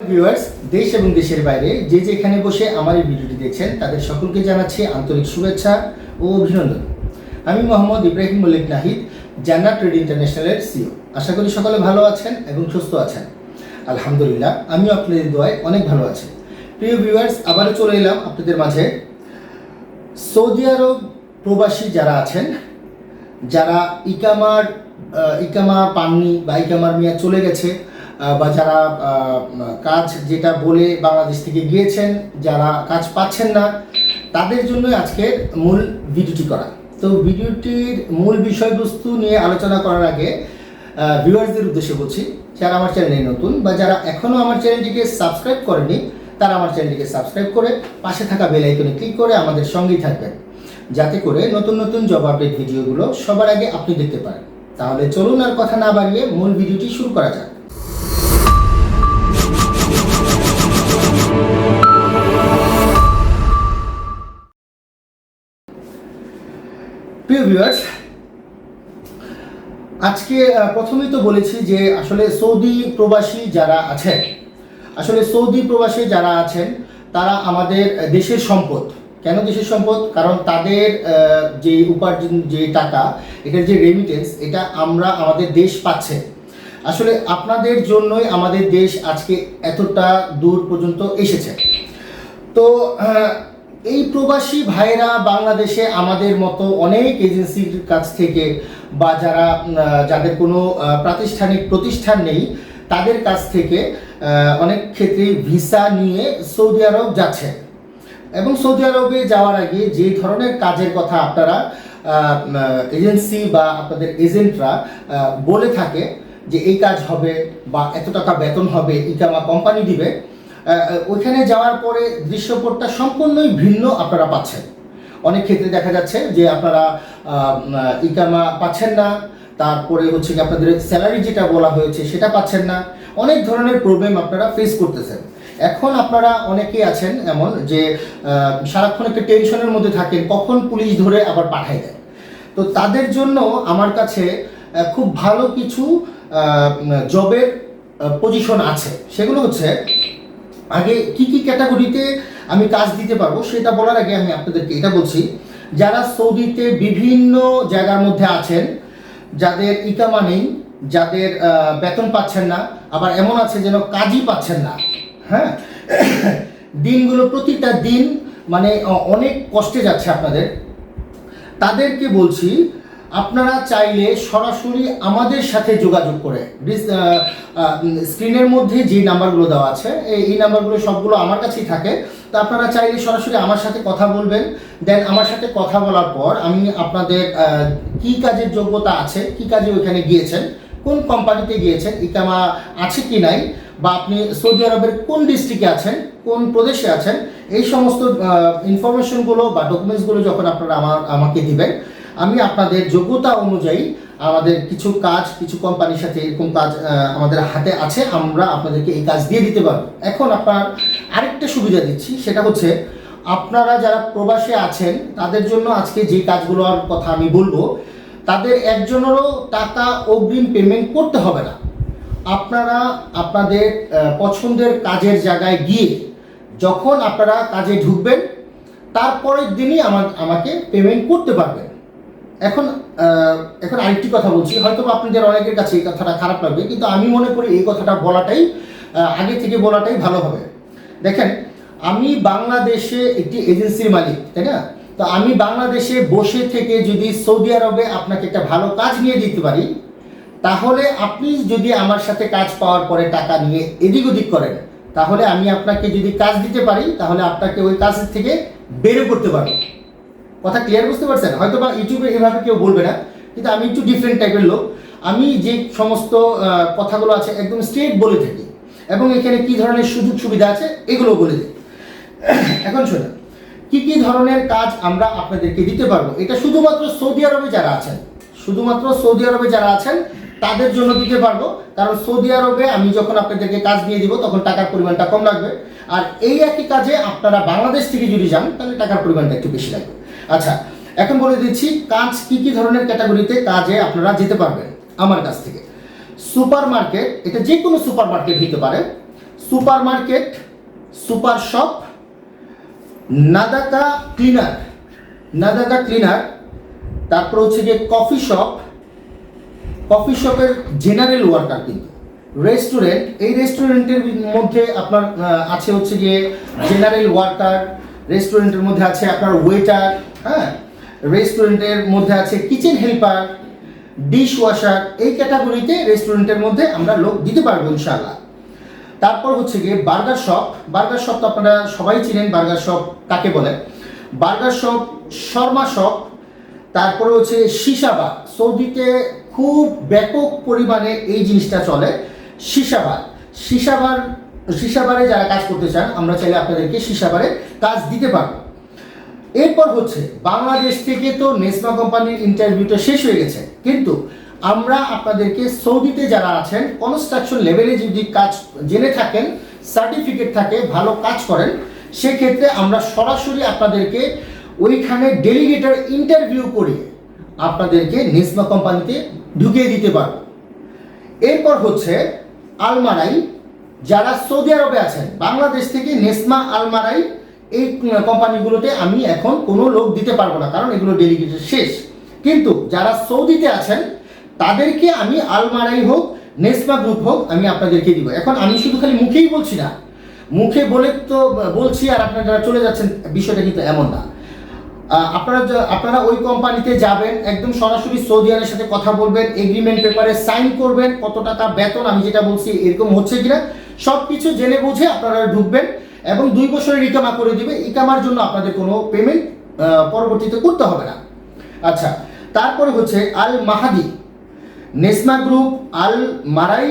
Viewers দেশ এবং দেশের বাইরে যে যেখানে বসে আমার এই ভিডিওটি দেখছেন, তাদের সকলকে জানাচ্ছি আন্তরিক শুভেচ্ছা ও অভিনন্দন। আমি মোহাম্মদ ইব্রাহিম মল্লিক নাহিদ, জান্নাত ট্রেড ইন্টারন্যাশনালের সিও আশা করি সকলে ভালো আছেন এবং সুস্থ আছেন। আলহামদুলিল্লাহ, আমিও আপনাদের দোয়ায় অনেক ভালো আছি। প্রিয় ভিউয়ার্স আবারও চলে এলাম আপনাদের মাঝে। সৌদি আরব প্রবাসী যারা আছেন, যারা ইকামার ইকামা পাননি বা ইকামার মেয়াদ চলে গেছে বা যারা কাজ যেটা বলে বাংলাদেশ থেকে গিয়েছেন, যারা কাজ পাচ্ছেন না, তাদের জন্য আজকের মূল ভিডিওটি করা। তো ভিডিওটির মূল বিষয়বস্তু নিয়ে আলোচনা করার আগে ভিউয়ার্সদের উদ্দেশ্যে বলছি, যারা আমার চ্যানেলে নতুন বা যারা এখনও আমার চ্যানেলটিকে সাবস্ক্রাইব করেনি, তারা আমার চ্যানেলটিকে সাবস্ক্রাইব করে পাশে থাকা বেল আইকনে ক্লিক করে আমাদের সঙ্গেই থাকবেন। যাতে করে নতুন নতুন জব আপডেট ভিডিওগুলো সবার আগে আপনি দেখতে পারেন। তাহলে চলুন আর কথা না বাড়িয়ে মূল ভিডিওটি শুরু করা যাক। প্রিয় ভিউয়ার্স আজকে প্রথমেই তো বলেছি যে আসলে সৌদি প্রবাসী যারা আছেন, আসলে সৌদি প্রবাসী যারা আছেন, তারা আমাদের দেশের সম্পদ। কেন দেশের সম্পদ? কারণ তাদের যে উপার্জন, যে টাকা, এটার যে রেমিটেন্স এটা আমরা আমাদের দেশ পাচ্ছে। আসলে আপনাদের জন্যই আমাদের দেশ আজকে এতটা দূর পর্যন্ত এসেছে। তো এই প্রবাসী ভাইরা বাংলাদেশে আমাদের মতো অনেক এজেন্সির কাছ থেকে বা যারা যাদের কোনো প্রাতিষ্ঠানিক প্রতিষ্ঠান নেই, তাদের কাছ থেকে অনেক ক্ষেত্রেই ভিসা নিয়ে সৌদি আরব যাচ্ছে। এবং সৌদি আরবে যাওয়ার আগে যে ধরনের কাজের কথা আপনারা এজেন্সি বা আপনাদের এজেন্টরা বলে থাকে যে এই কাজ হবে বা এত টাকা বেতন হবে, ইকামা কোম্পানি দিবে ওইখানে যাওয়ার পরে দৃশ্যপটটা সম্পূর্ণই ভিন্ন আপনারা পাচ্ছেন। অনেক ক্ষেত্রে দেখা যাচ্ছে যে আপনারা ইকামা পাচ্ছেন না, তারপরে হচ্ছে কি আপনাদের স্যালারি যেটা বলা হয়েছে সেটা পাচ্ছেন না। অনেক ধরনের প্রবলেম আপনারা ফেস করতেছেন। এখন আপনারা অনেকেই আছেন এমন যে সারাক্ষণ একটা টেনশনের মধ্যে থাকেন, কখন পুলিশ ধরে আবার পাঠায় দেয়। তো তাদের জন্য আমার কাছে খুব ভালো কিছু জবের পজিশন আছে। সেগুলো হচ্ছে আগে কি কি ক্যাটাগরিতে আমি কাজ দিতে পারব সেটা বলার আগে আমি আপনাদেরকে এটা বলছি। যারা সৌদিতে বিভিন্ন জায়গার মধ্যে আছেন, যাদের ইকামা নেই, যাদের বেতন পাচ্ছেন না, আবার এমন আছে যেন কাজই পাচ্ছেন না হ্যাঁ? দিনগুলো প্রতিটা দিন মানে অনেক কষ্টে যাচ্ছে আপনাদের। তাদেরকে বলছি আপনারা চাইলে সরাসরি আমাদের সাথে যোগাযোগ করে স্ক্রিনের মধ্যে যে নাম্বারগুলো দেওয়া আছে, এই এই নাম্বারগুলো সবগুলো আমার কাছেই থাকে। তো আপনারা চাইলে সরাসরি আমার সাথে কথা বলবেন। দেন আমার সাথে কথা বলার পর আমি আপনাদের কি কাজের যোগ্যতা আছে, কি কাজে ওইখানে গিয়েছেন, কোন কোম্পানিতে গিয়েছেন, ইকামা আছে কি নাই, বা আপনি সৌদি আরবের কোন ডিস্ট্রিক্টে আছেন, কোন প্রদেশে আছেন, এই সমস্ত ইনফরমেশনগুলো বা ডকুমেন্টসগুলো যখন আপনারা আমার, আমাকে দিবেন আমি আপনাদের যোগ্যতা অনুযায়ী আমাদের কিছু কাজ, কিছু কোম্পানির সাথে এরকম কাজ আমাদের হাতে আছে, আমরা আপনাদেরকে এই কাজ দিয়ে দিতে পারব। এখন আপনার আরেকটা সুবিধা দিচ্ছি, সেটা হচ্ছে আপনারা যারা প্রবাসে আছেন, তাদের জন্য আজকে যে কাজগুলোর কথা আমি বলব, তাদের একজনেরও টাকা অগ্রিম পেমেন্ট করতে হবে না। আপনারা আপনাদের পছন্দের কাজের জায়গায় গিয়ে যখন আপনারা কাজে ঢুকবেন, তারপরের দিনই আমার আমাকে পেমেন্ট করতে পারবেন। এখন এখন আরেকটি কথা বলছি। হয়তো আপনাদের অনেকের কাছে এই কথাটা খারাপ লাগবে, কিন্তু আমি মনে করি এই কথাটা বলাটাই আগে থেকে বলাটাই ভালো হবে। দেখেন, আমি বাংলাদেশে একটি এজেন্সির মালিক, তাই না? তো আমি বাংলাদেশে বসে থেকে যদি সৌদি আরবে আপনাকে একটা ভালো কাজ নিয়ে দিতে পারি, তাহলে আপনি যদি আমার সাথে কাজ পাওয়ার পরে টাকা নিয়ে এদিক ওদিক করেন, তাহলে আমি আপনাকে যদি কাজ দিতে পারি, তাহলে আপনাকে ওই কাজ থেকে বেরো করতে পারব। কথা ক্লিয়ার বুঝতে পারছেন? হয়তো বা ইউটিউবে এভাবে কেউ বলবে না, কিন্তু আমি একটু ডিফারেন্ট টাইপের লোক। আমি যে সমস্ত কথাগুলো আছে একদম স্ট্রেট বলে থাকি, এবং এখানে কি ধরনের সুযোগ সুবিধা আছে এগুলো বলে দিই এখন শোনেন, কি কি ধরনের কাজ আমরা আপনাদেরকে দিতে পারব? এটা শুধুমাত্র সৌদি আরবে যারা আছেন, শুধুমাত্র সৌদি আরবে যারা আছেন, তাদের জন্য দিতে পারব। কারণ সৌদি আরবে আমি যখন আপনাদেরকে কাজ দিয়ে দিব, তখন টাকার পরিমাণটা কম লাগবে। আর এই একই কাজে আপনারা বাংলাদেশ থেকে যদি যান, তাহলে টাকার পরিমাণটা একটু বেশি লাগবে। আচ্ছা এখন বলে দিচ্ছি কাজ কি কি ধরনের ক্যাটাগরিতে কাজে আপনারা যেতে পারবেন আমার কাছ থেকে। সুপার মার্কেট এটা যে কোনো সুপার মার্কেট হতে পারে। সুপার মার্কেট সুপার শপ, নাদাকা ক্লিনার নাদাকা ক্লিনার, তারপর হচ্ছে গিয়ে কফি শপ। কফি শপের জেনারেল ওয়ার্কার কিন্তু। রেস্টুরেন্ট, এই রেস্টুরেন্টের মধ্যে আপনার আছে হচ্ছে গিয়ে জেনারেল ওয়ার্কার রেস্টুরেন্টের মধ্যে আছে আপনার ওয়েটার হ্যাঁ? রেস্টুরেন্টের মধ্যে আছে কিচেন হেল্পার ডিশ ওয়াশার এই ক্যাটাগরিতে রেস্টুরেন্টের মধ্যে আমরা লোক দিতে পারব ইনশাআল্লাহ। তারপর হচ্ছে গিয়ে বার্গার শপ বার্গার শপ তো আপনারা সবাই চিনেন বার্গার শপ কাকে বলে? বার্গার শপ শর্মা শপ তারপরে হচ্ছে সিসাবা সৌদিতে খুব ব্যাপক পরিমাণে এই জিনিসটা চলে সিসাবার সিসাবার সিসাবারে যারা কাজ করতে চান, আমরা চাইলে আপনাদেরকে সিসাবারে কাজ দিতে পারব। এরপর হচ্ছে, বাংলাদেশ থেকে তো নেসমা কোম্পানির ইন্টারভিউটা শেষ হয়ে গেছে, কিন্তু আমরা আপনাদেরকে সৌদিতে যারা আছেন কনস্ট্রাকশন লেভেলে যদি কাজ জেনে থাকেন সার্টিফিকেট থাকে, ভালো কাজ করেন, সেক্ষেত্রে আমরা সরাসরি আপনাদেরকে ওইখানে ডেলিগেটর ইন্টারভিউ করিয়ে আপনাদেরকে নেসমা কোম্পানিতে ঢুকিয়ে দিতে পারব। এরপর হচ্ছে, আলমারাই যারা সৌদি আরবে আছেন, বাংলাদেশ থেকে নেসমা আলমারাই এই কোম্পানিগুলোতে আমি এখন কোনো লোক দিতে পারব না, কারণ এগুলো ডেলিগেটেড শেষ। কিন্তু যারা সৌদিতে আছেন, তাদেরকে আমি আলমারাই হোক, নেসমা গ্রুপ হোক, আমি আপনাদেরকে দিব। এখন আমি শুধু খালি মুখেই বলছি না, মুখে বলে তো বলছি আর আপনারা চলে যাচ্ছেন, বিষয়টা কিন্তু এমন না। আপনারা আপনারা ওই কোম্পানিতে যাবেন, একদম সরাসরি সৌদি আরবের সাথে কথা বলবেন এগ্রিমেন্ট পেপারে সাইন করবেন, কত টাকা বেতন, আমি যেটা বলছি, এরকম হচ্ছে কিনা সব কিছু জেনে বুঝে আপনারা ঢুকবেন এবং দুই বছরের ইকামা করে দিবে। ইকামার জন্য আপনাদের কোনো পেমেন্ট পরবর্তীতে করতে হবে না। আচ্ছা তারপরে হচ্ছে আল মাহাদি নেসমা গ্রুপ আল মারাই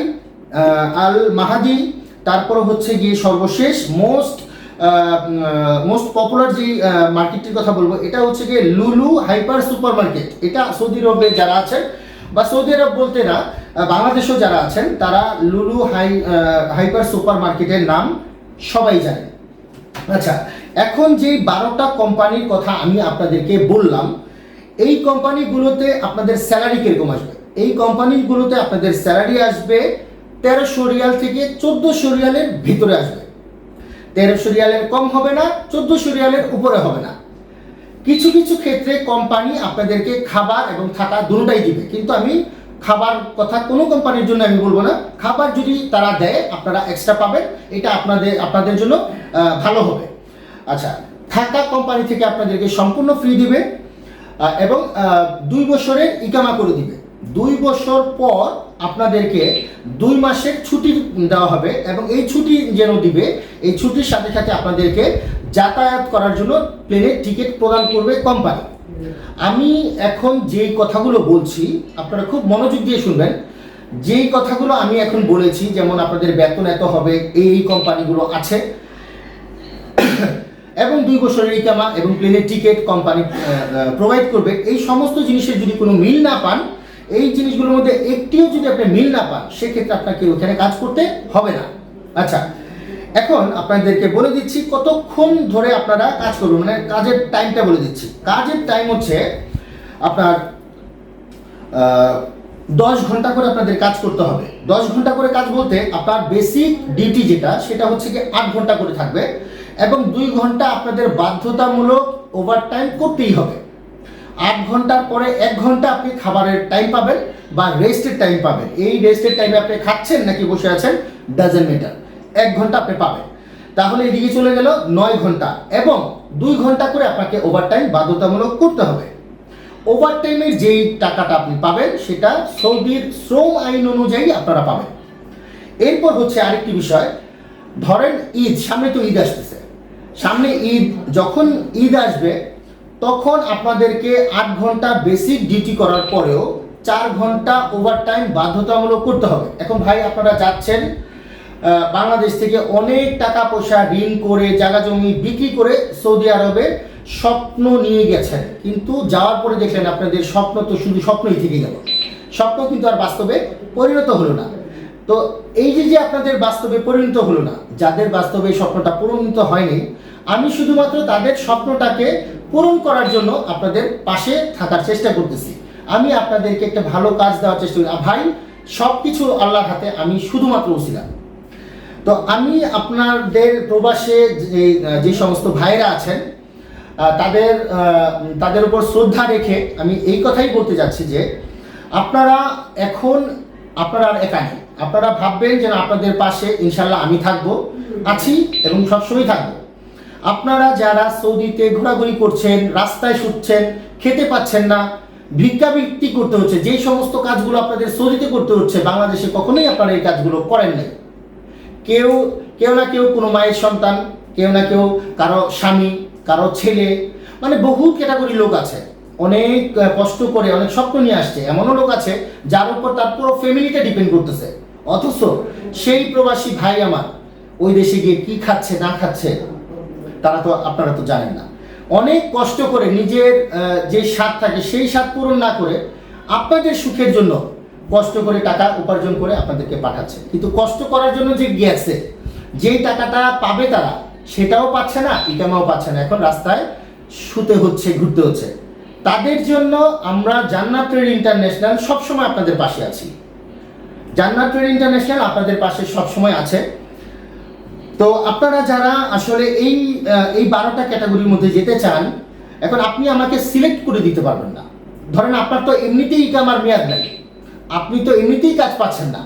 আল মাহাদি তারপরে হচ্ছে গিয়ে সর্বশেষ, মোস্ট মোস্ট পপুলার যে মার্কেটটির কথা বলব, এটা হচ্ছে গিয়ে লুলু হাইপার সুপার মার্কেট এটা সৌদি আরবে যারা আছেন বা সৌদি আরব বলতে না বাংলাদেশেও যারা আছেন, তারা লুলু হাই হাইপার সুপার মার্কেটের নাম সবাই জানে। আচ্ছা এখন যে বারোটা কোম্পানির কথা আমি আপনাদেরকে বললাম, এই কোম্পানিগুলোতে আপনাদের স্যালারি কীরকম আসবে? এই কোম্পানিগুলোতে আপনাদের স্যালারি আসবে তেরোশো রিয়াল থেকে চোদ্দোশো রিয়ালের ভিতরে আসবে। তেরোশো রিয়ালের কম হবে না, চোদ্দোশো রিয়ালের উপরে হবে না। কিছু কিছু ক্ষেত্রে কোম্পানি আপনাদেরকে খাবার এবং থাকা দুটাই দিবে। কিন্তু আমি খাবার কথা কোনো কোম্পানির জন্য আমি বলব না। খাবার যদি তারা দেয়, আপনারা এক্সট্রা পাবেন। এটা আপনাদের আপনাদের জন্য ভালো হবে। আচ্ছা থাকা কোম্পানি থেকে আপনাদেরকে সম্পূর্ণ ফ্রি দিবে এবং দুই বছরের ইকামা করে দিবে। দুই বছর পর আপনাদেরকে দুই মাসের ছুটি দেওয়া হবে এবং এই ছুটি যেন দিবে, এই ছুটির সাথে সাথে আপনাদেরকে যাতায়াত করার জন্য প্লেনের টিকিট প্রদান করবে কোম্পানি আমি এখন যেই কথাগুলো বলছি, আপনারা খুব মনোযোগ দিয়ে শুনবেন। যেই কথাগুলো আমি এখন বলেছি, যেমন আপনাদের বেতন এত হবে, এই এই কোম্পানিগুলো আছে। এবং দুই বছরের ইকামা এবং প্লেনের টিকিট কোম্পানি প্রোভাইড করবে। এই সমস্ত জিনিসের যদি কোনো মিল না পান, এই জিনিসগুলোর মধ্যে একটিও যদি আপনি মিল না পান, সেক্ষেত্রে আপনাকে ওখানে কাজ করতে হবে না। আচ্ছা এখন আপনাদেরকে বলে দিচ্ছি কতক্ষণ ধরে আপনারা কাজ করবেন মানে কাজের টাইমটা বলে দিচ্ছি। কাজের টাইম হচ্ছে আপনার দশ ঘণ্টা করে আপনাদের কাজ করতে হবে। দশ ঘণ্টা করে কাজ বলতে আপনার বেসিক ডিউটি যেটা, সেটা হচ্ছে কি আট ঘণ্টা করে থাকবে এবং দুই ঘণ্টা আপনাদের বাধ্যতামূলক ওভারটাইম করতেই হবে। আট ঘণ্টার পরে এক ঘণ্টা আপনি খাবারের টাইম পাবেন বা রেস্টের টাইম পাবেন। এই রেস্টের টাইমে আপনি খাচ্ছেন নাকি বসে আছেন ডাজেন্ট ম্যাটার এক ঘণ্টা আপনি পাবেন। তাহলে এদিকে চলে গেল নয় ঘণ্টা এবং দুই ঘণ্টা করে আপনাকে ওভারটাইম বাধ্যতামূলক করতে হবে। ওভারটাইমের যেই টাকাটা আপনি পাবেন, সেটা সৌদির শ্রম আইন অনুযায়ী আপনারা পাবেন। এরপর হচ্ছে আরেকটি বিষয়, ধরেন ঈদ, সামনে তো ঈদ আসতেছে। সামনে ঈদ, যখন ঈদ আসবে, তখন আপনাদেরকে আট ঘণ্টা বেসিক ডিউটি করার পরেও চার ঘণ্টা ওভারটাইম বাধ্যতামূলক করতে হবে। এখন ভাই, আপনারা যাচ্ছেন বাংলাদেশ থেকে অনেক টাকা পয়সা ঋণ করে, জায়গা জমি বিক্রি করে সৌদি আরবে স্বপ্ন নিয়ে গেছেন। কিন্তু যাওয়ার পরে দেখলেন আপনাদের স্বপ্ন তো শুধু স্বপ্নই থেকে গেল। স্বপ্ন কিন্তু আর বাস্তবে পরিণত হলো না। তো এই যে যে আপনাদের বাস্তবে পরিণত হলো না, যাদের বাস্তবে স্বপ্নটা পরিণত হয়নি, আমি শুধুমাত্র তাদের স্বপ্নটাকে পূরণ করার জন্য আপনাদের পাশে থাকার চেষ্টা করতেছি। আমি আপনাদেরকে একটা ভালো কাজ দেওয়ার চেষ্টা করি। ভাই সব কিছু আল্লাহর হাতে আমি শুধুমাত্র উছিলাম তো আমি আপনাদের প্রবাসে যে সমস্ত ভাইরা আছেন তাদের তাদের উপর শ্রদ্ধা রেখে আমি এই কথাই বলতে যাচ্ছি যে আপনারা এখন আপনারা আর একা নেই। আপনারা ভাববেন যে না, আপনাদের পাশে ইনশাল্লাহ আমি থাকব আছি এবং সবসময় থাকব। আপনারা যারা সৌদিতে ঘোরাঘুরি করছেন রাস্তায় শুটছেন খেতে পাচ্ছেন না ভিক্ষাবৃত্তি করতে হচ্ছে যেই সমস্ত কাজগুলো আপনাদের সৌদিতে করতে হচ্ছে বাংলাদেশে কখনোই আপনারা এই কাজগুলো করেন নাই। কেউ কেউ না কেউ কোনো মায়ের সন্তান, কেউ না কেউ কারও স্বামী, কারও ছেলে মানে বহু ক্যাটাগরি লোক আছে। অনেক কষ্ট করে, অনেক স্বপ্ন নিয়ে আসছে। এমনও লোক আছে যার উপর তার পুরো ফ্যামিলিটা ডিপেন্ড করতেছে। অথচ সেই প্রবাসী ভাই আমার, ওই দেশে গিয়ে কি খাচ্ছে, না খাচ্ছে, তারা তো, আপনারা তো জানেন না। অনেক কষ্ট করে নিজের যে স্বাদ থাকে, সেই স্বাদ পূরণ না করে আপনাদের সুখের জন্য কষ্ট করে টাকা উপার্জন করে আপনাদেরকে পাঠাচ্ছে। কিন্তু কষ্ট করার জন্য যে গেছে, যেই টাকাটা পাবে তারা, সেটাও পাচ্ছে না, ইকামাও পাচ্ছে না। এখন রাস্তায় শুতে হচ্ছে, ঘুরতে হচ্ছে। তাদের জন্য আমরা জান্নাত ট্রেড ইন্টারন্যাশনাল সবসময় আপনাদের পাশে আছি। জান্নাত ট্রেড ইন্টারন্যাশনাল আপনাদের পাশে সবসময় আছে। তো আপনারা যারা আসলে এই এই বারোটা ক্যাটাগরির মধ্যে যেতে চান, এখন আপনি আমাকে সিলেক্ট করে দিতে পারবেন না। ধরেন আপনার তো এমনিতেই ইকামার মেয়াদ নাই। আপনি তো এমনিতেই কাজ পাচ্ছেন না।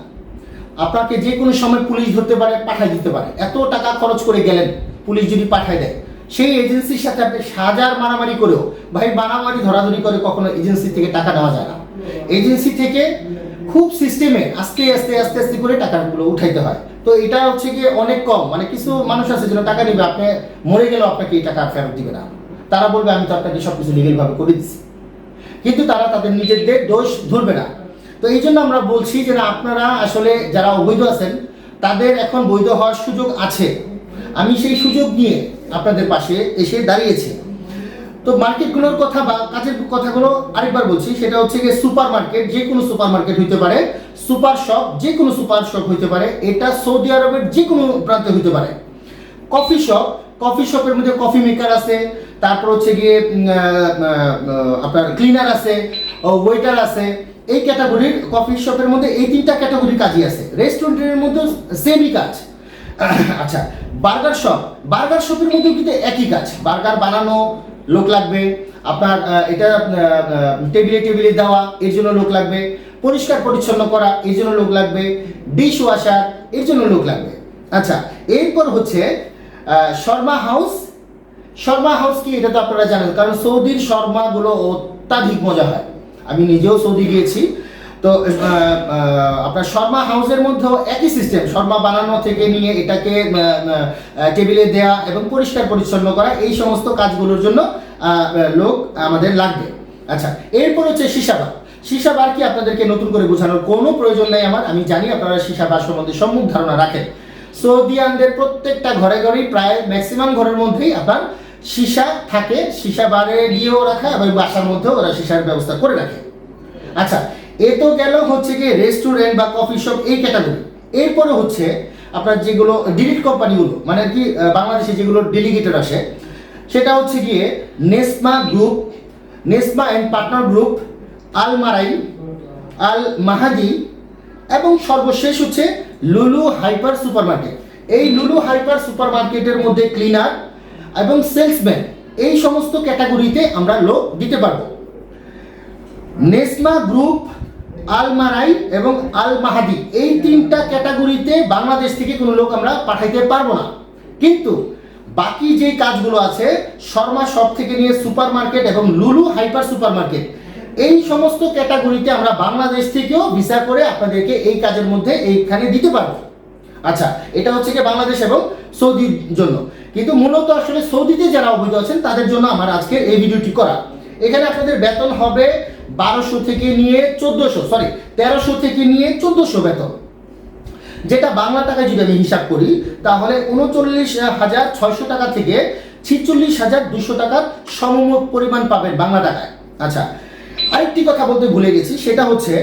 আপনাকে যে কোনো সময় পুলিশ ধরতে পারে, পাঠায় দিতে পারে। এত টাকা খরচ করে গেলেন পুলিশ যদি পাঠায় দেয়। সেই এজেন্সির সাথে আপনি হাজার মারামারি করেও ভাই মারামারি, ধরাধরি করে কখনো এজেন্সি থেকে টাকা নেওয়া যায় না। এজেন্সি থেকে খুব সিস্টেমে আস্তে আস্তে আস্তে আস্তে করে টাকাগুলো উঠাইতে হয়। তো এটা হচ্ছে গিয়ে অনেক কম। মানে কিছু মানুষ আছে যেন টাকা নিবে, আপনি মরে গেলেও আপনাকে এই টাকা ফেরত দিবে না। তারা বলবে, আমি তো আপনাকে সব কিছু লিগেলভাবে করে দিচ্ছি কিন্তু তারা তাদের নিজেদের দোষ ধরবে না। তো এই জন্য আমরা বলছি যে আপনারা আসলে যারা অবৈধ আছেন, তাদের এখন বৈধ হওয়ার সুযোগ আছে। আমি সেই সুযোগ নিয়ে আপনাদের পাশে এসে দাঁড়িয়েছি। তো মার্কেটগুলোর কথা বা কাজের কথাগুলো আরেকবার বলছি, সেটা হচ্ছে গিয়ে সুপার মার্কেট যে কোনো সুপার মার্কেট হইতে পারে, সুপার শপ, যে কোনো সুপার শপ হইতে পারে, এটা সৌদি আরবের যে কোনো প্রান্তে হইতে পারে। কফি শপ, কফি শপের মধ্যে কফি মেকার আছে, তারপর হচ্ছে গিয়ে আপনার ক্লিনার আছে ওয়েটার আছে এই ক্যাটাগরির কফি শপের মধ্যে এই তিনটা ক্যাটাগরির কাজই আছে। রেস্টুরেন্টের মধ্যে সেমই কাজ। আচ্ছা বার্গার শপ বার্গার শপের মধ্যে কিন্তু একই কাজ। বার্গার বানানো, লোক লাগবে। আপনার এটা টেবিলে টেবিলে দেওয়া, এর জন্য লোক লাগবে। পরিষ্কার পরিচ্ছন্ন করা, এর জন্য লোক লাগবে। ডিশ ওয়াশার এর জন্য লোক লাগবে। আচ্ছা এরপর হচ্ছে শর্মা হাউস। শর্মা হাউস কি? এটা তো আপনারা জানেন, কারণ সৌদির শর্মাগুলো অত্যাধিক মজা হয়। আমি নিজেও সৌদি গিয়েছি। তো আপনার শর্মা হাউসের মধ্যেও একই সিস্টেম শর্মা বানানো থেকে নিয়ে এটাকে টেবিলে দেয়া এবং পরিষ্কার পরিচ্ছন্ন করা, এই সমস্ত কাজগুলোর জন্য লোক আমাদের লাগবে। আচ্ছা এরপর হচ্ছে সীসাবার সীসাবার কি আপনাদেরকে নতুন করে বোঝানোর কোনো প্রয়োজন নেই আমার। আমি জানি আপনারা সীসাবার সম্বন্ধে সম্মুখ ধারণা রাখেন। সৌদিয়ানদের প্রত্যেকটা ঘরে ঘরেই প্রায় ম্যাক্সিমাম ঘরের মধ্যেই আপনার সীসা থাকে, সীসা বারে গিয়েও রাখা এবং বাসার মধ্যেও ওরা সীসার ব্যবস্থা করে রাখে। আচ্ছা এ তো গেল হচ্ছে কি রেস্টুরেন্ট বা কফি শপ এই ক্যাটাগরি এরপরে হচ্ছে আপনার যেগুলো ডিলিট কোম্পানিগুলো মানে কি বাংলাদেশে যেগুলো ডেলিগেটেড আসে, সেটা হচ্ছে গিয়ে Nesma group Nesma and partner group Almarai Al Mahdi এবং সর্বশেষ হচ্ছে লুলু হাইপার সুপারমার্কেট এই লুলু হাইপার সুপারমার্কেটের মধ্যে ক্লিনার এবং সেলসম্যান, এই সমস্ত ক্যাটাগরিতে আমরা লোক দিতে পারব। নেসমা গ্রুপ আল মারাই এবং আল মাহাদি এই তিনটা ক্যাটাগরিতে বাংলাদেশ থেকে কোনো লোক আমরা পাঠাইতে পারব না। কিন্তু বাকি যে কাজগুলো আছে, শর্মা শপ থেকে নিয়ে সুপার মার্কেট এবং লুলু হাইপার সুপার মার্কেট এই সমস্ত ক্যাটাগরিতে আমরা বাংলাদেশ থেকেও ভিসা করে আপনাদেরকে এই কাজের মধ্যে এইখানে দিতে পারব। আচ্ছা এটা হচ্ছে কি বাংলাদেশ এবং সৌদির জন্য। কিন্তু মূলত আসলে সৌদিতে যারা অবৈধ আছেন, তাদের জন্য আমার আজকে এই ভিডিওটি করা। এখানে আপনাদের বেতন হবে বারোশো থেকে নিয়ে চোদ্দোশো সরি তেরোশো থেকে নিয়ে চোদ্দোশো বেতন। যেটা বাংলা টাকায় যদি আমি হিসাব করি, তাহলে উনচল্লিশ হাজার ছয়শো টাকা থেকে ছিচল্লিশ হাজার দুশো টাকার সম পরিমাণ পাবেন বাংলা টাকায়। আচ্ছা আরেকটি কথা বলতে ভুলে গেছি, সেটা হচ্ছে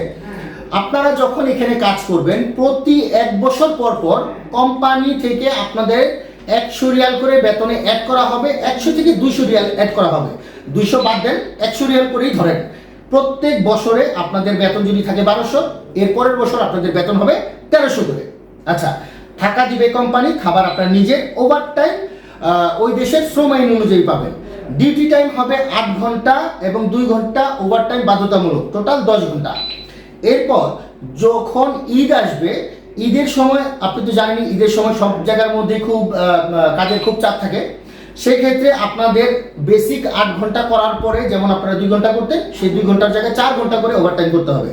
আপনারা যখন এখানে কাজ করবেন, প্রতি এক বছর পর পর কোম্পানি থেকে আপনাদের একশো রিয়াল করে বেতনে অ্যাড করা হবে, একশো থেকে দুইশো রিয়াল অ্যাড করা হবে। দুইশো বাদ দেন, একশো রিয়াল করেই ধরেন। প্রত্যেক বছরে আপনাদের বেতন যদি থাকে বারোশো, এর পরের বছর আপনাদের বেতন হবে তেরোশো করে। আচ্ছা থাকা দিবে কোম্পানি খাবার আপনার নিজের ওভার টাইম ওই দেশের শ্রম আইন অনুযায়ী পাবেন। ডিউটি টাইম হবে আট ঘণ্টা এবং দুই ঘণ্টা ওভার টাইম বাধ্যতামূলক টোটাল দশ ঘণ্টা। এরপর যখন ঈদ আসবে ঈদের সময়, আপনি তো জানেন ঈদের সময় সব জায়গার মধ্যে খুব কাজের খুব চাপ থাকে। সেক্ষেত্রে আপনাদের বেসিক আট ঘণ্টা করার পরে, যেমন আপনারা দুই ঘণ্টা করতেন সেই দুই ঘণ্টার জায়গায় চার ঘণ্টা করে ওভারটাইম করতে হবে।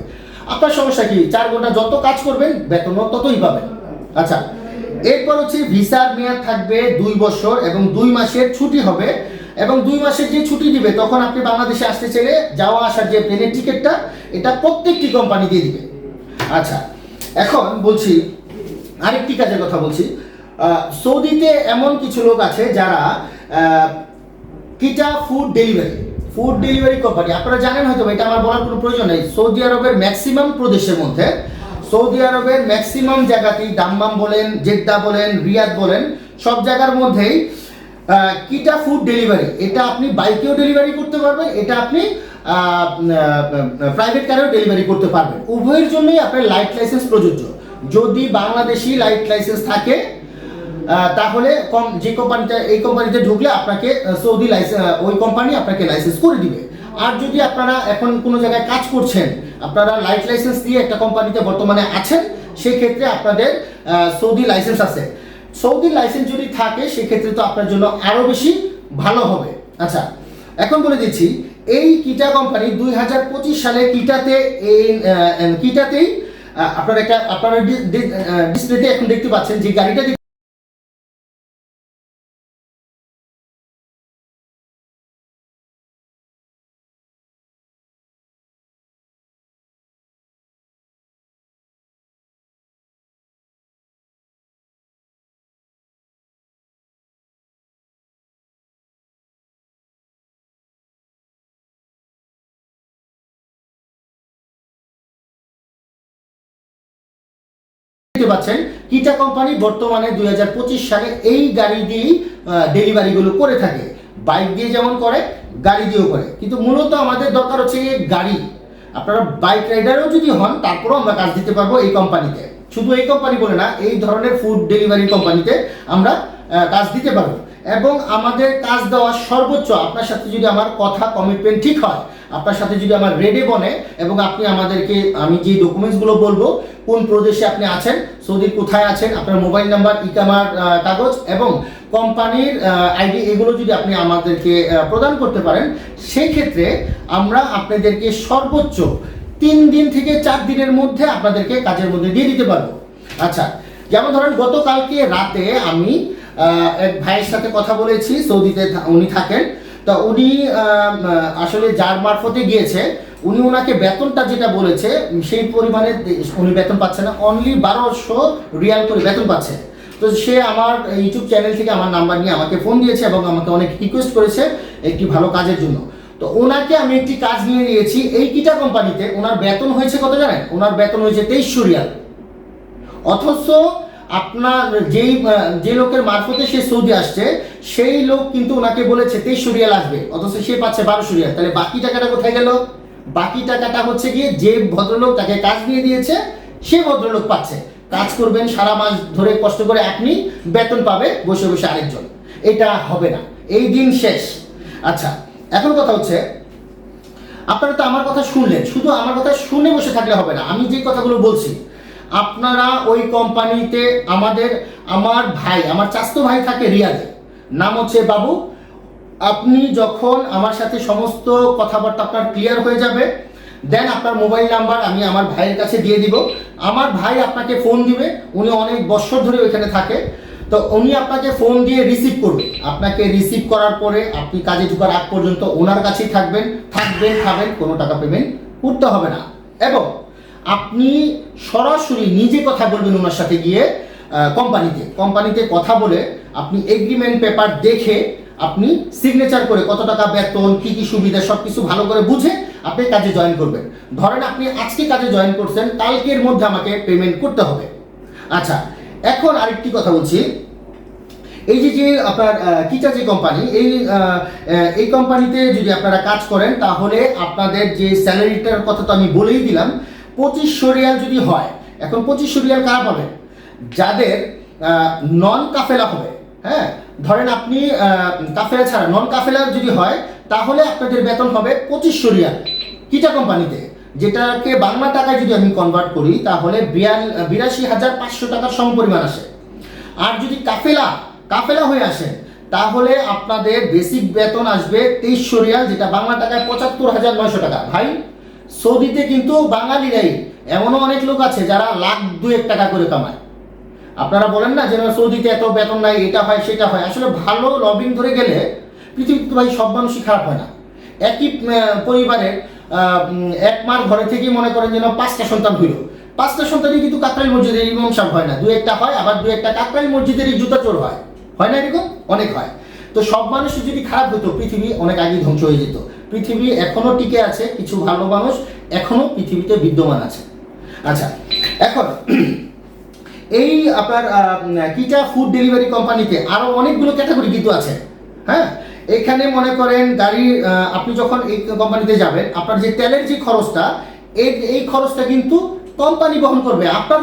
আপনার সমস্যা কি? চার ঘণ্টা যত কাজ করবেন, বেতনও ততই পাবেন। আচ্ছা এরপর হচ্ছে ভিসার মেয়াদ থাকবে দুই বছর এবং দুই মাসের ছুটি হবে। এবং দুই মাসের যে ছুটি দিবে, তখন আপনি বাংলাদেশে আসতে চাইলে যাওয়া আসার যে প্লেনের টিকিটটা এটা প্রত্যেকটি কোম্পানি দিয়ে দিবে। আচ্ছা এখন বলছি, আরেকটি কাজের কথা বলছি। সৌদিতে এমন কিছু লোক আছে যারা কিটা food delivery food delivery company আপনারা জানেন হয়তো এটা আমার বলার কোনো প্রয়োজন নেই। সৌদি আরবের ম্যাক্সিমাম প্রদেশের মধ্যে, সৌদি আরবের ম্যাক্সিমাম জায়গাতেই দাম্মাম বলেন, জেদ্দা বলেন, রিয়াদ বলেন, সব জায়গার মধ্যেই কিটা ফুড ডেলিভারি এটা আপনি বাইকেও ডেলিভারি করতে পারবেন, এটা আপনি প্রাইভেট কারেও ডেলিভারি করতে পারবেন। উভয়ের জন্যই আপনার লাইট লাইসেন্স প্রযোজ্য। যদি বাংলাদেশি লাইট লাইসেন্স থাকে তাহলে কম যে কোম্পানিটা এই কোম্পানিতে ঢুকলে আপনাকে সৌদি লাইসেন্স ওই কোম্পানি আপনাকে লাইসেন্স করে দিবে। আর যদি আপনারা এখন কোনো জায়গায় কাজ করছেন, আপনারা লাইট লাইসেন্স দিয়ে একটা কোম্পানিতে বর্তমানে আছেন, সেক্ষেত্রে আপনাদের সৌদি লাইসেন্স আছে। সৌদি লাইসেন্স যদি থাকে, সেক্ষেত্রে তো আপনার জন্য আরও বেশি ভালো হবে। আচ্ছা এখন বলে দিচ্ছি এই কিটা কোম্পানি দুই হাজার পঁচিশ সালে কিটাতে এই কিটাতেই আপনারা একটা, আপনার ডিসপ্লেতে এখন দেখতে পাচ্ছেন যে গাড়িটা দেখতে পাচ্ছেন কিটা কোম্পানি বর্তমানে দুই হাজার পঁচিশ সালে এই গাড়ি দিয়েই ডেলিভারিগুলো করে থাকে। বাইক দিয়ে যেমন করে, গাড়ি দিয়েও করে। কিন্তু মূলত আমাদের দরকার হচ্ছে গাড়ি। আপনারা বাইক রাইডারও যদি হন, তারপরেও আমরা কাজ দিতে পারব এই কোম্পানিতে শুধু এই কোম্পানি বলে না, এই ধরনের ফুড ডেলিভারি কোম্পানিতে আমরা কাজ দিতে পারব। এবং আমাদের কাজ দেওয়ার সর্বোচ্চ, আপনার সাথে যদি আমার কথা কমিটমেন্ট ঠিক হয় আপনার সাথে যদি আমার রেডে বনে এবং আপনি আমাদেরকে, আমি যে ডকুমেন্টসগুলো বলব, কোন প্রদেশে আপনি আছেন সৌদির কোথায় আছেন, আপনার মোবাইল নাম্বার ইকামার কাগজ এবং কোম্পানির আইডি এগুলো যদি আপনি আমাদেরকে প্রদান করতে পারেন, সেই ক্ষেত্রে আমরা আপনাদেরকে সর্বোচ্চ তিন দিন থেকে চার দিনের মধ্যে আপনাদেরকে কাজের মধ্যে দিয়ে দিতে পারব। আচ্ছা যেমন ধরেন গতকালকে রাতে আমি এক ভাইয়ের সাথে কথা বলেছি, সৌদিতে উনি থাকেন। তা উনি আসলে যার মারফতে গিয়েছে, উনি ওনাকে বেতনটা যেটা বলেছে, সেই পরিমাণে উনি বেতন পাচ্ছে না অনলি বারোশো রিয়াল করে বেতন পাচ্ছে। তো সে আমার ইউটিউব চ্যানেল থেকে আমার নাম্বার নিয়ে আমাকে ফোন দিয়েছে এবং আমাকে অনেক রিকোয়েস্ট করেছে একটি ভালো কাজের জন্য। তো ওনাকে আমি একটি কাজ নিয়ে নিয়েছি, এই কিটা কোম্পানিতে ওনার বেতন হয়েছে কত জানেন? ওনার বেতন হয়েছে তেইশশো রিয়াল। অথচ আপনার যেই যে লোকের মারফতে সে সৌদি আসছে, সেই লোক কিন্তু ওনাকে বলেছে তেইশশো রিয়াল আসবে, অথচ সে পাচ্ছে বারোশো রিয়াল তাহলে বাকি টাকাটা কোথায় গেল? বাকি টাকাটা হচ্ছে গিয়ে যে ভদ্রলোক তাকে কাজ দিয়ে দিয়েছে, সে ভদ্রলোক পাচ্ছে। কাজ করবেন সারা মাস ধরে কষ্ট করে আপনি বেতন পাবে বসে বসে আরেকজন। এটা হবে না। এই দিন শেষ। আচ্ছা এখন কথা হচ্ছে, আপনারা তো আমার কথা শুনলেন। শুধু আমার কথা শুনে বসে থাকলে হবে না। আমি যে কথাগুলো বলছি আপনারা ওই কোম্পানিতে আমাদের, আমার ভাই, আমার চাস্তো ভাই থাকে রিয়াদে নাম হচ্ছে বাবু। আপনি যখন আমার সাথে সমস্ত কথাবার্তা আপনার ক্লিয়ার হয়ে যাবে দেন আপনার মোবাইল নাম্বার আমি আমার ভাইয়ের কাছে দিয়ে দিব। আমার ভাই আপনাকে ফোন দিবে, উনি অনেক বছর ধরে ওইখানে থাকে। তো উনি আপনাকে ফোন দিয়ে রিসিভ করবে। আপনাকে রিসিভ করার পরে আপনি কাজে ঢোকার আগ পর্যন্ত ওনার কাছেই থাকবেন থাকবেন, খাবেন, কোনো টাকা পেমেন্ট করতে হবে না। এবং আপনি সরাসরি নিজে কথা বলবেন ওনার সাথে গিয়ে কোম্পানিতে কোম্পানিতে কথা বলে আপনি এগ্রিমেন্ট পেপার দেখে আপনি সিগনেচার করে কত টাকা বেতন, কি কি সুবিধা সব কিছু ভালো করে বুঝে আপনি কাজে জয়েন করবেন। ধরেন আপনি আজকে কাজে জয়েন করছেন, কালকের মধ্যে আমাকে পেমেন্ট করতে হবে। আচ্ছা এখন আরেকটি কথা বলছি। এই যে যে আপনার কিটা যে কোম্পানি এই এই কোম্পানিতে যদি আপনারা কাজ করেন, তাহলে আপনাদের যে স্যালারিটার কথা তো আমি বলেই দিলাম পঁচিশশো রিয়াল যদি হয়, এখন পঁচিশশো রিয়াল কারা পাবেন যাদের নন কাফেলা হবে হ্যাঁ? ধরেন আপনি কাফেলা ছাড়া নন কাফেলা যদি হয়, তাহলে আপনাদের বেতন হবে পঁচিশশো রিয়াল কিটা কোম্পানিতে, যেটাকে বাংলা টাকায় যদি আমি কনভার্ট করি, তাহলে বিয়াল, বিরাশি হাজার পাঁচশো টাকার সমপরিমাণ আসে। আর যদি কাফেলা কাফেলা হয়ে আসে, তাহলে আপনাদের বেসিক বেতন আসবে তেইশশো রিয়াল যেটা বাংলা টাকায় পঁচাত্তর হাজার নয়শো টাকা। ভাই সৌদিতে কিন্তু বাঙালিরাই এমনও অনেক লোক আছে যারা লাখ দুয়েক টাকা করে কামায়। আপনারা বলেন না যে সৌদিতে এত বেতন নাই, এটা হয়, সেটা হয়। আসলে ভালো লবিং ধরে গেলে পৃথিবীতে ভাই সব মানুষই খারাপ হয় না। একই পরিবারের এক মার ঘরে থেকেই মনে করেন যেন পাঁচটা সন্তান হইল। পাঁচটা সন্তানই কিন্তু কাকরাইল মসজিদের ইমাম সাহেব হয় না। দু একটা হয়, আবার দু একটা কাকরাইল মসজিদেরই জুতা চোর হয়। হয় না এরকম? অনেক হয়। তো সব মানুষ যদি খারাপ হতো, পৃথিবী অনেক আগেই ধ্বংস হয়ে যেত। পৃথিবী এখনও টিকে আছে, কিছু ভালো মানুষ এখনও পৃথিবীতে বিদ্যমান আছে। আচ্ছা এখন এই আপনার কিটা ফুড ডেলিভারি কোম্পানিতে আরও অনেকগুলো ক্যাটাগরি কিন্তু আছে। হ্যাঁ এখানে মনে করেন গাড়ি আপনি যখন এই কোম্পানিতে যাবেন, আপনার যে তেলের যে খরচটা এই এই খরচটা কিন্তু কোম্পানি বহন করবে, আপনার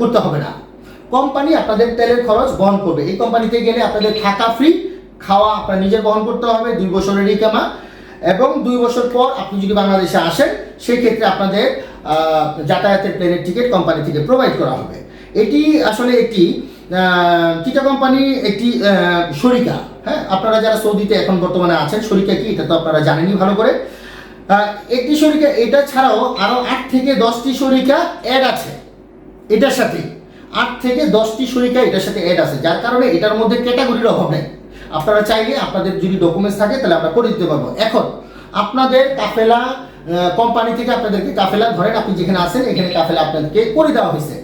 করতে হবে না। কোম্পানি আপনাদের তেলের খরচ বহন করবে। এই কোম্পানিতে গেলে আপনাদের থাকা ফ্রি খাওয়া আপনার নিজের বহন করতে হবে, দুই বছরের ইকামা এবং দুই বছর পর আপনি যদি বাংলাদেশে আসেন সেই ক্ষেত্রে আপনাদের যাতায়াতের প্লেনের টিকিট কোম্পানি থেকে প্রোভাইড করা হবে। এটি আসলে একটি কিটা কোম্পানি একটি শরিকা হ্যাঁ? আপনারা যারা সৌদিতে এখন বর্তমানে আছেন, শরিকা কি? এটা তো আপনারা জানেনই ভালো করে। একটি শরিকা, এটা ছাড়াও আরও আট থেকে দশটি শরিকা অ্যাড আছে এটার সাথে। আট থেকে দশটি শরিকা এটার সাথে অ্যাড আছে। যার কারণে এটার মধ্যে ক্যাটাগরির অভাব নেই। আপনারা চাইলে আপনাদের যদি ডকুমেন্টস থাকে, তাহলে আমরা করে দিতে পারব। এখন, আপনাদের কাফেলা কোম্পানি থেকে আপনাদেরকে কাফেলা, ধরেন আপনি যেখানে আছেন, এখানে কাফেলা আপনাদেরকে করে দেওয়া হয়েছে।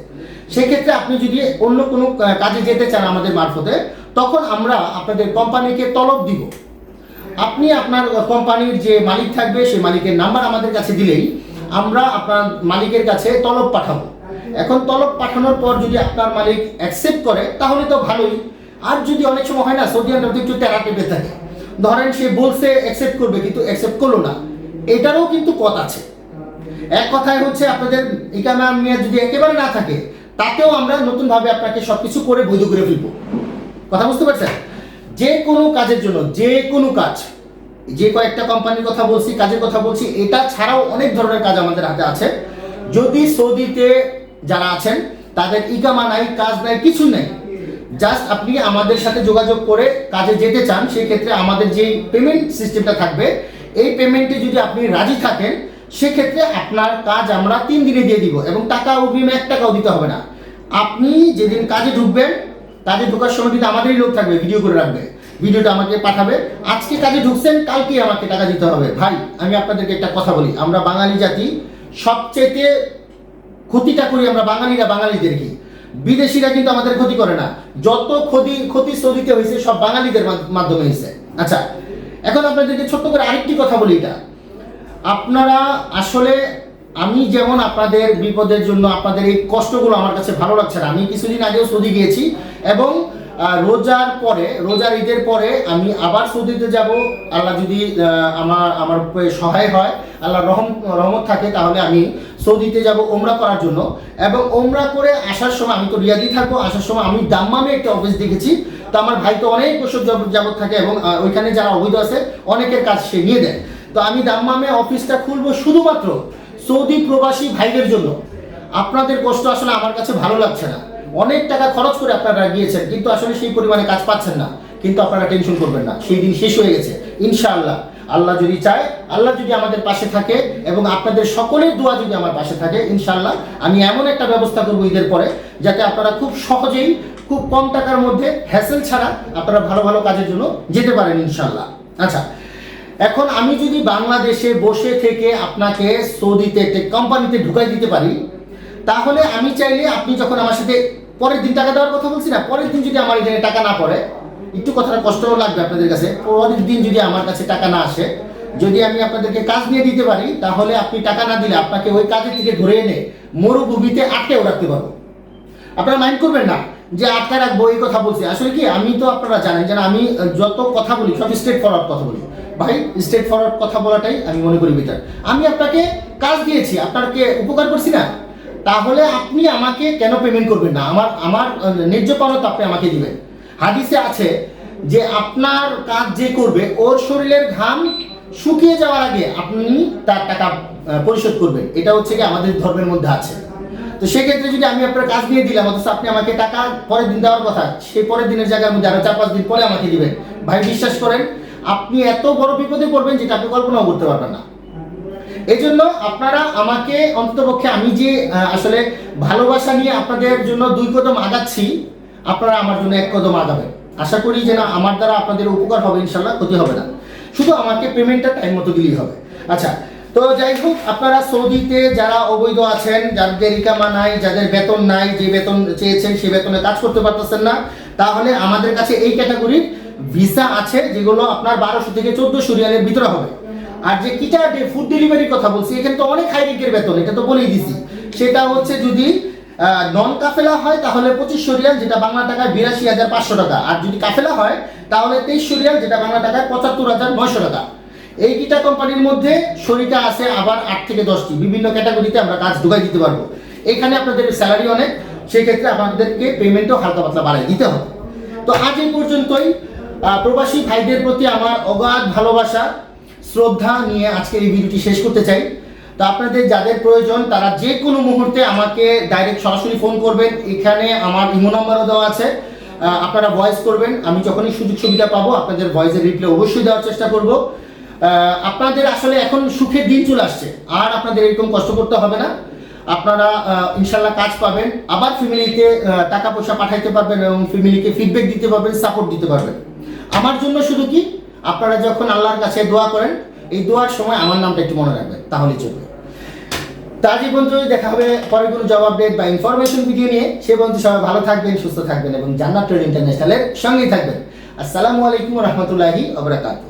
সেক্ষেত্রে আপনি যদি অন্য কোনো কাজে যেতে চান আমাদের মারফতে, তখন আমরা আপনাদের কোম্পানিকে তলব দিব। আপনি আপনার কোম্পানির যে মালিক থাকবে, সেই মালিকের নাম্বার আমাদের কাছে দিলেই আমরা আপনার মালিকের কাছে তলব পাঠাবো। এখন তলব পাঠানোর পর যদি আপনার মালিক অ্যাকসেপ্ট করে, তাহলে তো ভালোই। আর যদি অনেক সময় হয় না, সৌদি আরব একটু টেরা টেপে থাকে। ধরেন সে বলছে অ্যাকসেপ্ট করবে, কিন্তু অ্যাকসেপ্ট করল না। এটারও কিন্তু পথ আছে। এক কথায় হচ্ছে আপনাদের ইকামা মেয়াদ যদি একেবারে না থাকে, তাতেও আমরা নতুনভাবে আপনাকে সবকিছু করে বৈধ করে ফেলব। কথা বুঝতে পারছেন? যে কোনো কাজের জন্য, যে কোনো কাজ, যে কয়েকটা কোম্পানির কথা বলছি, কাজের কথা বলছি, এটা ছাড়াও অনেক ধরনের কাজ আমাদের হাতে আছে। যদি সৌদিতে যারা আছেন, তাদের ইকামা নাই, কাজ নাই, কিছু নেই জাস্ট আপনি আমাদের সাথে যোগাযোগ করে কাজে যেতে চান, সেই ক্ষেত্রে আমাদের যে পেমেন্ট সিস্টেমটা থাকবে, এই পেমেন্টে যদি আপনি রাজি থাকেন, সেক্ষেত্রে আপনার কাজ আমরা তিন দিনে দিয়ে দিব এবং টাকা অগ্রিম এক টাকাও দিতে হবে না। আপনি যেদিন কাজে ঢুকবেন, কাজে ঢোকার সময় কিন্তু আমাদেরই লোক থাকবে ভিডিও করে রাখবে ভিডিওটা আমাকে পাঠাবে। আজকে কাজে ঢুকছেন কালকে আমাকে টাকা দিতে হবে। ভাই, আমি আপনাদেরকে একটা কথা বলি, আমরা বাঙালি জাতি সবচেয়ে ক্ষতিটা করি আমরা বাঙালিরা বাঙালিদেরকে বিদেশিরা কিন্তু আমাদের ক্ষতি করে না। যত ক্ষতি ক্ষতি সৌদিতে হয়েছে, সব বাঙালিদের মাধ- মাধ্যমে হয়েছে। আচ্ছা এখন আপনাদেরকে ছোট্ট করে আরেকটি কথা বলি এটা। আপনারা আসলে, আমি যেমন আপনাদের বিপদের জন্য আপনাদের এই কষ্টগুলো আমার কাছে ভালো লাগছে না, আমি কিছুদিন আগেও সৌদি গিয়েছি এবং রোজার পরে, রোজার ঈদের পরে আমি আবার সৌদিতে যাব। আল্লাহ যদি আমার আমার সহায় হয় আল্লাহ রহম, রহমত থাকে, তাহলে আমি সৌদিতে যাব ওমরা করার জন্য। এবং ওমরা করে আসার সময় আমি তো রিয়াদি থাকব, আসার সময় আমি দাম্মামে একটা অফিস দেখেছি। তো আমার ভাই তো অনেক বছর যাব- যাবত থাকে এবং ওইখানে যারা অবৈধ আছে, অনেকের কাজ সে নিয়ে দেয় তো আমি দাম্মামে অফিসটা খুলবো শুধুমাত্র সৌদি প্রবাসী ভাইদের জন্য। আপনাদের কষ্ট আসলে আমার কাছে ভালো লাগছে না। অনেক টাকা খরচ করে আপনারা গিয়েছেন, কিন্তু আসলে সেই পরিমাণে কাজ পাচ্ছেন না। কিন্তু আপনারা টেনশন করবেন না। সেই দিন শেষ হয়ে গেছে। ইনশাআল্লাহ। আল্লাহ যদি চায়, আল্লাহ যদি আমাদের পাশে থাকে এবং আপনাদের সকলের দোয়া যদি আমার পাশে থাকে, ইনশাআল্লাহ, আমি এমন একটা ব্যবস্থা করব ঈদের পরে, যাতে আপনারা খুব সহজেই খুব কম টাকার মধ্যে হ্যাসেল ছাড়া আপনারা ভালো ভালো কাজের জন্য যেতে পারেন, ইনশাআল্লাহ। আচ্ছা এখন আমি যদি বাংলাদেশে বসে থেকে আপনাকে সৌদিতে কোম্পানিতে ঢুকাই দিতে পারি তাহলে আমি চাইলে আপনি যখন আমার সাথে পরের দিন টাকা দেওয়ার কথা বলছি না, পরের দিন যদি আমার এখানে টাকা না পড়ে, একটু কথাটা কষ্টও লাগবে আপনাদের কাছে। পরের দিন যদি আমার কাছে টাকা না আসে, যদি আমি আপনাদেরকে কাজ নিয়ে দিতে পারি, তাহলে আপনি টাকা না দিলে আপনাকে ওই কাজের থেকে ধরে এনে মরুভূমিতে আটকেও রাখতে পারব। আপনারা মাইন্ড করবেন না যে আটকা রাখব, এই কথা বলছি। আসলে কি, আমি তো আপনারা জানেন যে আমি যত কথা বলি, সব স্ট্রেট ফরওয়ার্ড কথা বলি। ভাই স্ট্রেট ফরওয়ার্ড কথা বলাটাই আমি মনে করি বেটার আমি আপনাকে কাজ দিয়েছি, আপনাকে উপকার করছি না? তাহলে আপনি আমাকে কেন পেমেন্ট করবেন না? আমার আমার ন্যায্য আপনি আমাকে দিবেন। হাদিসে আছে যে আপনার কাজ যে করবে, ওর শরীরের ঘাম শুকিয়ে যাওয়ার আগে আপনি তার টাকা পরিশোধ করবেন। এটা হচ্ছে কি আমাদের ধর্মের মধ্যে আছে। তো সেক্ষেত্রে যদি আমি আপনার কাজ নিয়ে দিলাম, অথচ আপনি আমাকে টাকা পরের দিন দেওয়ার কথা, সেই পরের দিনের জায়গার মধ্যে আরও চার, পাঁচ দিন পরে আমাকে দিবেন। ভাই, বিশ্বাস করেন, আপনি এত বড় বিপদে পড়বেন যেটা আপনি কল্পনাও করতে পারবেন না। এই জন্য আপনারা আমাকে অন্তপক্ষে আমি যে আসলে ভালোবাসা নিয়ে আপনাদের জন্য দুই কদম আগাচ্ছি, আপনারা আমার জন্য এক কদম আগাবেন। আশা করি যে না আমার দ্বারা আপনাদের উপকার হবে, ইনশাল্লাহ ক্ষতি হবে না। শুধু আমাকে পেমেন্টটা টাইম মতো দিলেই হবে। আচ্ছা তো যাই হোক, আপনারা সৌদিতে যারা অবৈধ আছেন, যাদের ইকামা নাই, যাদের বেতন নাই, যে বেতন চেয়েছেন সেই বেতনে কাজ করতে পারতেছেন না, তাহলে আমাদের কাছে এই ক্যাটাগরির ভিসা আছে, যেগুলো আপনার বারোশো থেকে চোদ্দশো রিয়ালের ভিতরে হবে। আর যে কিটা ফুড ডেলিভারির কথা বলছি, এখানে তো অনেক হাই রেটের বেতন, এটা তো বলেই দিছি। সেটা হচ্ছে যদি নন কাফেলা হয়, তাহলে পঁচিশশো রিয়াল, যেটা বাংলা টাকায় বিরাশি হাজার পাঁচশো টাকা। আর যদি কাফেলা হয়, তাহলে তেইশশো রিয়াল, যেটা বাংলা টাকায় পঁচাত্তর হাজার নয়শো টাকা। এই কিটা কোম্পানির মধ্যে শরীরটা আছে আবার আট থেকে দশটি বিভিন্ন ক্যাটাগরিতে আমরা কাজ ঢুকাই দিতে পারব। এখানে আপনাদের স্যালারি অনেক সেই ক্ষেত্রে আপনাদেরকে পেমেন্টও হালকা পাতলা বাড়াই দিতে হবে। তো আজ এই পর্যন্তই। প্রবাসী ভাইদের প্রতি আমার অগাধ ভালোবাসা। শ্রদ্ধা নিয়ে আজকের এই ভিডিওটি শেষ করতে চাই। তো আপনাদের যাদের প্রয়োজন, তারা যে কোনো মুহূর্তে আমাকে ডাইরেক্ট সরাসরি ফোন করবেন। এখানে আমার ইমো নাম্বারও দেওয়া আছে। আপনারা ভয়েস করবেন। আমি যখনই সুযোগ সুবিধা পাবো, আপনাদের ভয়েসের রিপ্লাই অবশ্যই দেওয়ার চেষ্টা করব। আপনাদের আসলে এখন সুখের দিন চলে আসছে। আর আপনাদের এরকম কষ্ট করতে হবে না। আপনারা ইনশাল্লাহ কাজ পাবেন। আবার ফ্যামিলিতে টাকা পয়সা পাঠাইতে পারবেন এবং ফ্যামিলিকে ফিডব্যাক দিতে পারবেন সাপোর্ট দিতে পারবেন। আমার জন্য শুধু কি? আপনারা যখন আল্লাহর কাছে দোয়া করেন, এই দোয়ার সময় আমার নামটা একটু মনে রাখবেন, তাহলে চলবে। তা বন্ধু দেখা হবে পরে কোনো জবাব আপডেট বা ইনফরমেশন ভিডিও নিয়ে। সে বন্ধু সবাই ভালো থাকবেন, সুস্থ থাকবেন এবং জান্নাত ট্রেড ইন্টারন্যাশনালের সঙ্গেই থাকবেন। আসসালামু আলাইকুম রহমতুল্লাহি আবরাকাতুহ